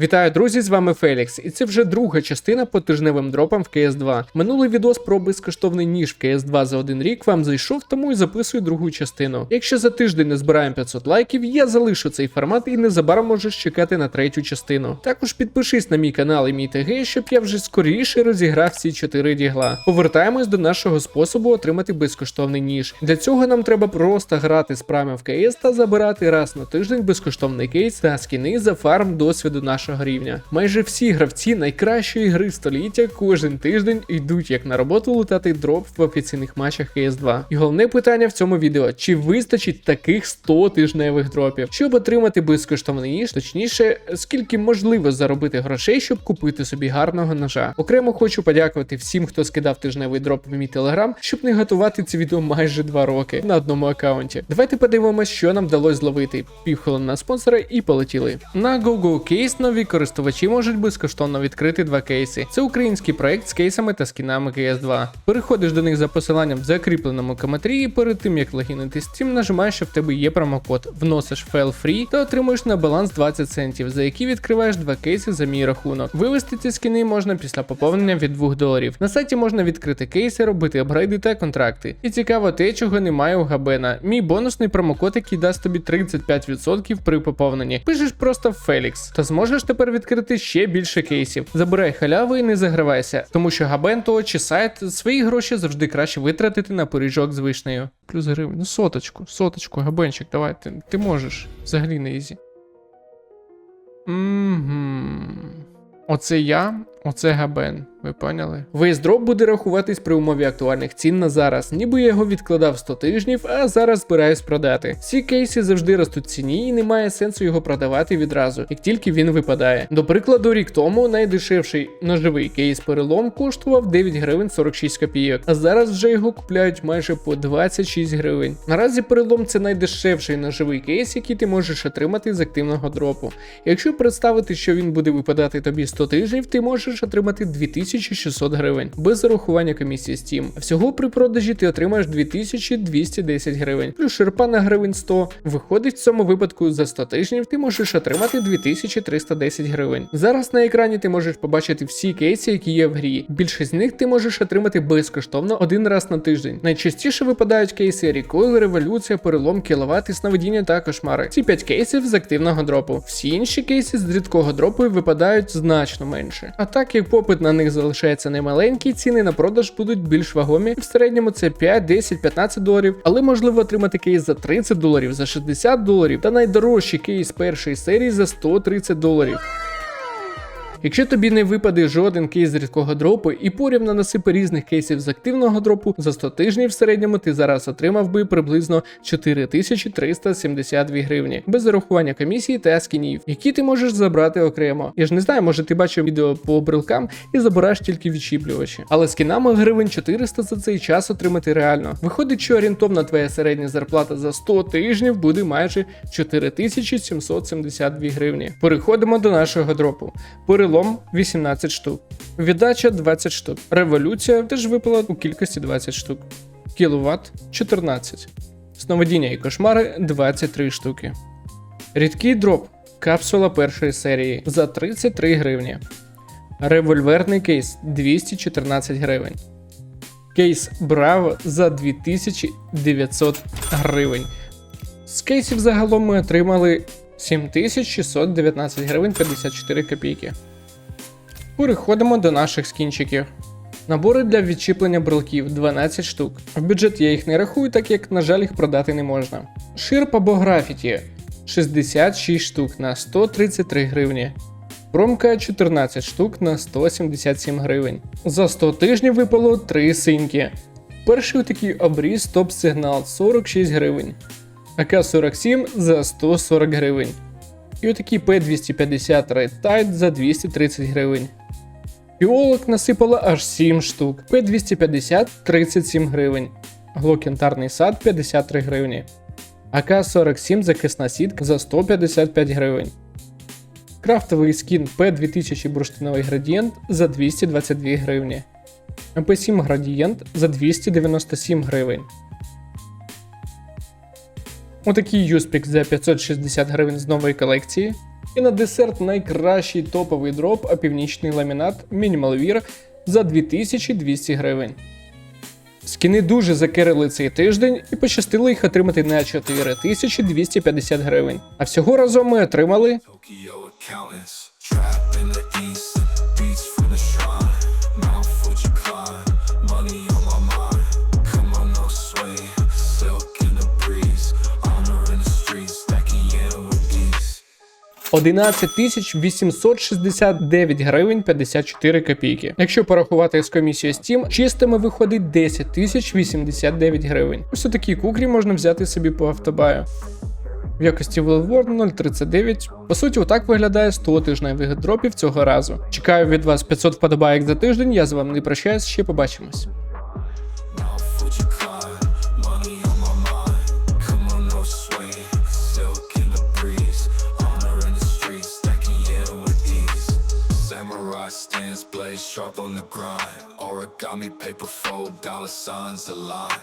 Вітаю, друзі! З вами Фелікс, і це вже друга частина по тижневим дропам в cs 2 Минулий відос про безкоштовний ніж в cs 2 за один рік вам зайшов, тому і записую другу частину. Якщо за тиждень не збираємо 500 лайків, я залишу цей формат і незабаром можеш чекати на третю частину. Також підпишись на мій канал і мій ТГ, щоб я вже скоріше розіграв ці 4 дігла. Повертаємось до нашого способу отримати безкоштовний ніж. Для цього нам треба просто грати з прами в КС та забирати раз на тиждень безкоштовний кейс та скіни за фарм досвіду нашого рівня. Майже всі гравці найкращої гри століття кожен тиждень йдуть як на роботу лутати дроп в офіційних матчах cs 2 І головне питання в цьому відео: чи вистачить таких 100 тижневих дропів, щоб отримати безкоштовний ніж, точніше, скільки можливо заробити грошей, щоб купити собі гарного ножа. Окремо хочу подякувати всім, хто скидав тижневий дроп в мій телеграм, щоб не готувати це відео майже 2 роки на одному аккаунті. Давайте подивимося, що нам вдалося зловити. Півхвилин спонсора і полетіли. На GoGo Case нові користувачі можуть безкоштовно відкрити два кейси. Це український проект з кейсами та скінами cs 2 Переходиш до них за посиланням в закріпленому коментарі, і перед тим як логінити Steam, нажимаєш, що в тебе є промокод, вносиш файл free та отримуєш на баланс 20 центів, за які відкриваєш два кейси за мій рахунок. Вивести ці скіни можна після поповнення від 2 доларів. На сайті можна відкрити кейси, робити апгрейди та контракти. І цікаво те, чого немає у Габена. Мій бонусний промокод, який дасть тобі 35% при поповненні. Пишеш просто Фелікс, та зможеш тепер відкрити ще більше кейсів. Забирай халяву і не загравайся, тому що Габенто чи сайт свої гроші завжди краще витратити на пиріжок з вишнею. Плюс гривень. Ну соточку, соточку, габенчик, давай, ти, ти можеш. Взагалі не ізі. Угу. Оце я, оце габен. Ви поняли? Весь дроп буде рахуватись при умові актуальних цін на зараз, ніби я його відкладав 100 тижнів, а зараз збираюсь продати. Ці кейси завжди ростуть ціні і немає сенсу його продавати відразу, як тільки він випадає. До прикладу, рік тому найдешевший ножовий кейс перелом коштував 9 гривень 46 копійок, а зараз вже його купляють майже по 26 гривень. Наразі перелом це найдешевший ножовий кейс, який ти можеш отримати з активного дропу. Якщо представити, що він буде випадати тобі 100 тижнів, ти можеш отримати 2000 2600 гривень без зарахування комісії Steam. Всього при продажі ти отримаєш 2210 гривень, плюс шерпа на гривень 100. Виходить в цьому випадку за 100 тижнів ти можеш отримати 2310 гривень. Зараз на екрані ти можеш побачити всі кейси, які є в грі. Більшість з них ти можеш отримати безкоштовно один раз на тиждень. Найчастіше випадають кейси Recoil, Революція, перелом, кіловат, сновидіння та кошмари. Ці 5 кейсів з активного дропу. Всі інші кейси з рідкого дропу випадають значно менше. А так як попит на них залишається немаленький, ціни на продаж будуть більш вагомі. В середньому це 5, 10, 15 доларів, але можливо отримати кейс за 30 доларів, за 60 доларів, та найдорожчий кейс першої серії за 130 доларів. Якщо тобі не випаде жоден кейс з рідкого дропу і порівняно насипи різних кейсів з активного дропу, за 100 тижнів в середньому ти зараз отримав би приблизно 4372 гривні, без зарахування комісії та скінів, які ти можеш забрати окремо. Я ж не знаю, може ти бачив відео по брелкам і забираєш тільки відчіплювачі. Але скінами гривень 400 за цей час отримати реально. Виходить, що орієнтовна твоя середня зарплата за 100 тижнів буде майже 4772 гривні. Переходимо до нашого дропу. Перелом 18 штук. Віддача 20 штук. Революція теж випала у кількості 20 штук. Кіловат 14. Сновидіння і кошмари 23 штуки. Рідкий дроп. Капсула першої серії за 33 гривні. Револьверний кейс 214 гривень. Кейс Браво за 2900 гривень. З кейсів загалом ми отримали 7619 гривень 54 копійки. Переходимо до наших скінчиків. Набори для відчіплення брелків 12 штук. В бюджет я їх не рахую, так як, на жаль, їх продати не можна. Ширп або графіті 66 штук на 133 гривні. Промка 14 штук на 177 гривень. За 100 тижнів випало 3 синьки. Перший такий обріз топ сигнал 46 гривень. АК-47 за 140 гривень. І отакий P250 Red Tide за 230 гривень. Біолог насипало аж 7 штук. P250 37 гривень. Глокентарний сад 53 гривні. АК-47 захисна сітка за 155 гривень. Крафтовий скін P2000 бурштиновий градієнт за 222 гривні. МП7 градієнт за 297 гривень. Отакий юспік за 560 гривень з нової колекції. І на десерт найкращий топовий дроп, а північний ламінат Minimal Wear за 2200 гривень. Скіни дуже закерили цей тиждень і пощастило їх отримати на 4250 гривень. А всього разом ми отримали 11 869 гривень 54 копійки. Якщо порахувати з комісією Steam, чистими виходить 10 089 гривень. Ось такі куклі можна взяти собі по автобаю. В якості Wildward 039. По суті, отак виглядає 100 тижневих дропів цього разу. Чекаю від вас 500 вподобайок за тиждень. Я з вами не прощаюсь, ще побачимось. Call me paper fold, dollar signs a lot.